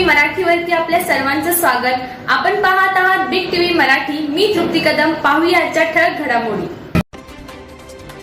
मराठीवरती आपल्या सर्वांचं स्वागत. आपण पाहत आहात बिग टीव्ही मराठी. मी तृप्ती कदम. पाहूया आजच्या ठळक घडामोडी.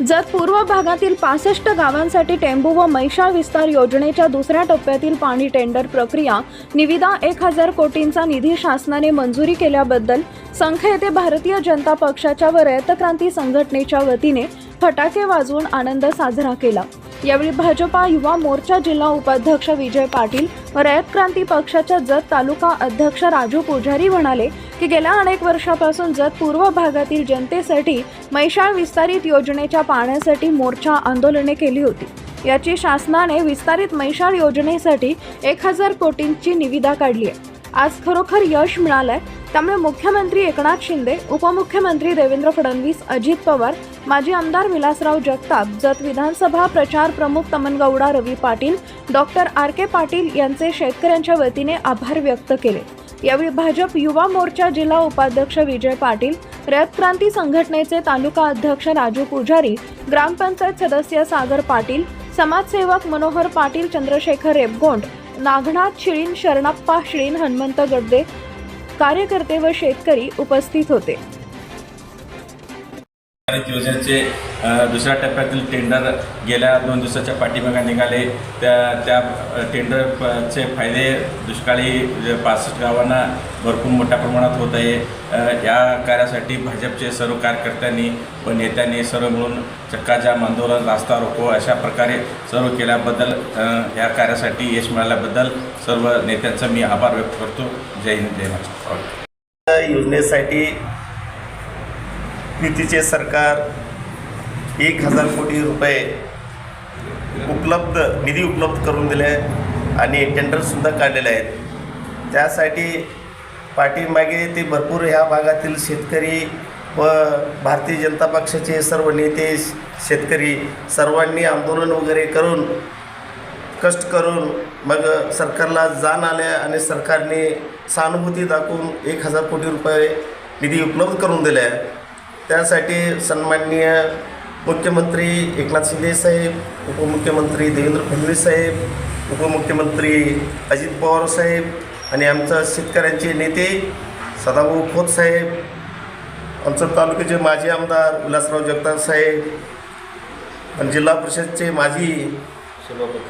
जत पूर्व भागातील पासष्ट गावांसाठी टेंबू व मैशाळ विस्तार योजनेच्या दुसऱ्या टप्प्यातील पाणी टेंडर प्रक्रिया निविदा एक हजार कोटींचा निधी शासनाने मंजुरी केल्याबद्दल संख येथे भारतीय जनता पक्षाच्या व रयतक्रांती संघटनेच्या वतीने फटाके वाजवून आनंद साजरा केला. यावेळी भाजपा युवा मोर्चा जिल्हा उपाध्यक्ष विजय पाटील व रयत क्रांती पक्षाच्या जत तालुका अध्यक्ष राजू पुजारी म्हणाले की गेल्या अनेक वर्षापासून जत पूर्व भागातील जनतेसाठी मैशाळ विस्तारित योजनेच्या पाण्यासाठी मोर्चा आंदोलने केली होती. याची शासनाने विस्तारित मैशाळ योजनेसाठी एक हजार कोटींची निविदा काढली आहे. आज खरोखर यश मिळालंय. त्यामुळे मुख्यमंत्री एकनाथ शिंदे उपमुख्यमंत्री देवेंद्र फडणवीस अजित पवार माजी आमदार विलासराव जगताप जत विधानसभा प्रचार प्रमुख Tamangouda Ravi Patil doctor R K Patil यांचे शेतकऱ्यांच्या वतीने आभार व्यक्त केले. यावेळी भाजप युवा मोर्चा जिल्हा उपाध्यक्ष विजय पाटील रयत क्रांती संघटनेचे तालुका अध्यक्ष राजू पुजारी ग्रामपंचायत सदस्य सागर पाटील समाजसेवक मनोहर पाटील चंद्रशेखर रेबगोंड नागनाथ शिळीन शरणप्पा शिळीन हनुमंत गड्डे कार्यकर्ते व शेतकरी उपस्थित होते. भारत योजनेचे दुसऱ्या टप्प्यातील टेंडर गेल्या दोन दिवसाच्या पाठीमागा निघाले. त्या त्या टेंडरचे फायदे दुष्काळी पासष्ट गावांना भरपूर मोठ्या प्रमाणात होत आहे. या कार्यासाठी भाजपचे सर्व कार्यकर्त्यांनी व नेत्यांनी सर्व मिळून चक्काजाम आंदोलन रास्ता रोको अशा प्रकारे सर्व केल्याबद्दल या कार्यासाठी यश मिळाल्याबद्दल सर्व नेत्यांचा मी आभार व्यक्त करतो. जय हिंद जय महाराष्ट्र. योजनेसाठी युतीचे सरकार एक हजार कोटी रुपये उपलब्ध निधी उपलब्ध करून दिले आणि टेंडरसुद्धा काढलेले आहेत. त्यासाठी पाठीमागे ते भरपूर ह्या भागातील शेतकरी व भारतीय जनता पक्षाचे सर्व नेते शेतकरी सर्वांनी आंदोलन वगैरे करून कष्ट करून मग सरकारला जाण आल्या आणि सरकारने सहानुभूती दाखवून एक हजार कोटी रुपये निधी उपलब्ध करून दिल्या त्यासाठी सन्माननीय मुख्यमंत्री एकनाथ शिंदे साहेब उपमुख्यमंत्री देवेंद्र फडणवीस साहेब उपमुख्यमंत्री अजित पवार साहेब आणि आमचं शेतकऱ्यांचे नेते सदाभाऊ खोत साहेब आमचं तालुक्याचे माजी आमदार उल्हासराव जगताप साहेब आणि जिल्हा परिषदचे माजी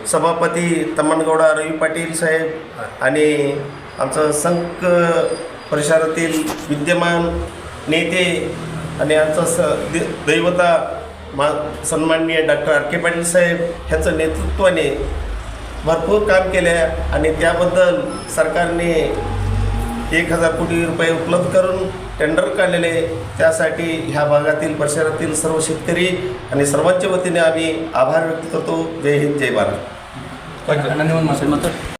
सभापती तमनगौडा रवी पाटील साहेब आणि आमचं संक परिसरातील विद्यमान नेते आणि आमचं स दे- दैवता मा सन्माननीय डॉक्टर आर के पाटील साहेब ह्याचं नेतृत्वाने भरपूर काम केले आणि त्याबद्दल सरकारने एक हजार कोटी रुपये उपलब्ध करून टेंडर काढलेले त्यासाठी ह्या भागातील परिसरातील सर्व शेतकरी आणि सर्वांच्या वतीने आम्ही आभार व्यक्त करतो. जय हिंद जय भारत. धन्यवाद